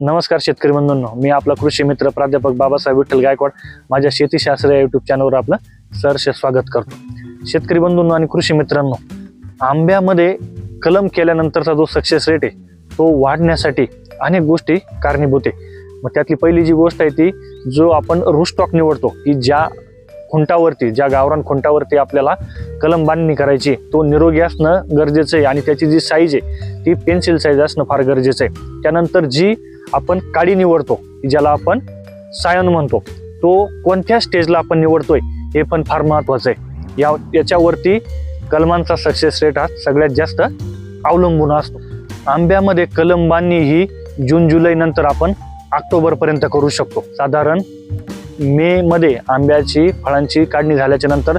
नमस्कार शेतकरी बंधूंनो. मी आपला कृषी मित्र प्राध्यापक बाबासाहेब विठ्ठल गायकवाड. माझ्या शेतीशास्त्र या युट्यूब चॅनलवर आपलं सहर्ष स्वागत करतो. शेतकरी बंधूंनो आणि कृषी मित्रांनो आंब्यामध्ये कलम केल्यानंतरचा जो सक्सेस रेट आहे तो वाढण्यासाठी अनेक गोष्टी कारणीभूत आहे. मग त्यातली पहिली जी गोष्ट आहे ती जो आपण रूस्टॉक निवडतो की ज्या खुंटावरती ज्या गावरान खुंटावरती आपल्याला कलम बांधणी करायची तो निरोगी असणं गरजेचं आहे. आणि त्याची जी साईज आहे ती पेन्सिल साईज असणं फार गरजेचं आहे. त्यानंतर जी आपण काडी निवडतो ज्याला आपण सायन म्हणतो. तो कोणत्या स्टेजला आपण निवडतोय हे पण फार महत्वाचं आहे. या याच्यावरती कलमांचा सक्सेस रेट हा सगळ्यात जास्त अवलंबून असतो. आंब्यामध्ये कलम बांधणी ही जून जुलै नंतर आपण ऑक्टोबरपर्यंत करू शकतो. साधारण मे मध्ये आंब्याची फळांची काढणी झाल्याच्यानंतर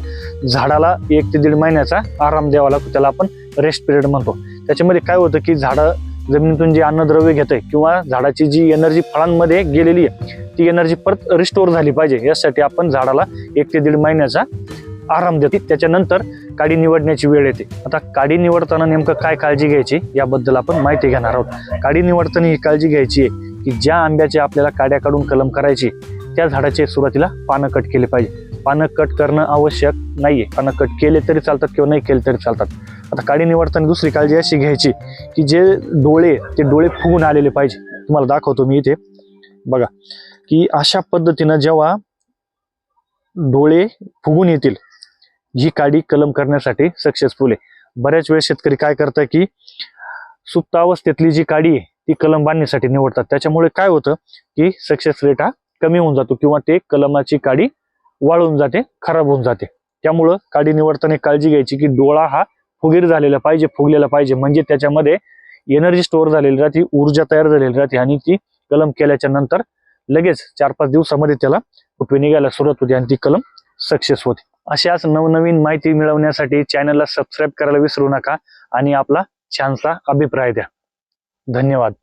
झाडाला एक ते दीड महिन्याचा आराम द्यावा लागतो. त्याला आपण रेस्ट पिरियड म्हणतो. त्याच्यामध्ये काय होतं की झाडं जमिनीतून जे अन्नद्रव्य घेतंय किंवा झाडाची जी एनर्जी फळांमध्ये गेलेली आहे ती एनर्जी परत रिस्टोर झाली पाहिजे. यासाठी आपण झाडाला एक ते दीड महिन्याचा आराम देते. त्याच्यानंतर काडी निवडण्याची वेळ येते. आता काडी निवडताना नेमकं काय काळजी घ्यायची याबद्दल आपण माहिती घेणार आहोत. काडी निवडताना ही काळजी घ्यायची आहे की ज्या आंब्याचे आपल्याला काड्या काढून कलम करायची त्या झाडाचे सुरुवातीला पानं कट केले पाहिजे. पानं कट करणं आवश्यक नाही आहे पानं कट केले तरी चालतात किंवा नाही केले तरी चालतात. आता काडी निवडताना दुसरी काळजी अशी घ्यायची की जे डोळे ते डोळे फुगून आलेले पाहिजे. तुम्हाला दाखवतो मी इथे. बघा की अशा पद्धतीनं जेव्हा डोळे फुगून येतील ही काडी कलम करण्यासाठी सक्सेसफुल आहे. बऱ्याच वेळेस शेतकरी काय करतात की सुप्त अवस्थेतली जी काडी आहे ती कलम बांधण्यासाठी निवडतात. त्याच्यामुळे काय होतं की सक्सेस रेट हा कमी होऊन जातो किंवा ते कलमाची काडी वाळून जाते खराब होऊन जाते. त्यामुळं काडी निवडताना एक काळजी घ्यायची की डोळा हा फुगीर झालेला पाहिजे फुगलेला पाहिजे. म्हणजे त्याच्यामध्ये एनर्जी स्टोअर झालेली राहते ऊर्जा तयार झालेली राहते आणि ती कलम केल्याच्यानंतर लगेच चार पाच दिवसामध्ये त्याला फुटवे निघायला सुरुवात होते आणि ती कलम सक्सेस होते. अशाच नवनवीन माहिती मिळवण्यासाठी चॅनलला सबस्क्राईब करायला विसरू नका आणि आपला छानसा अभिप्राय द्या. धन्यवाद.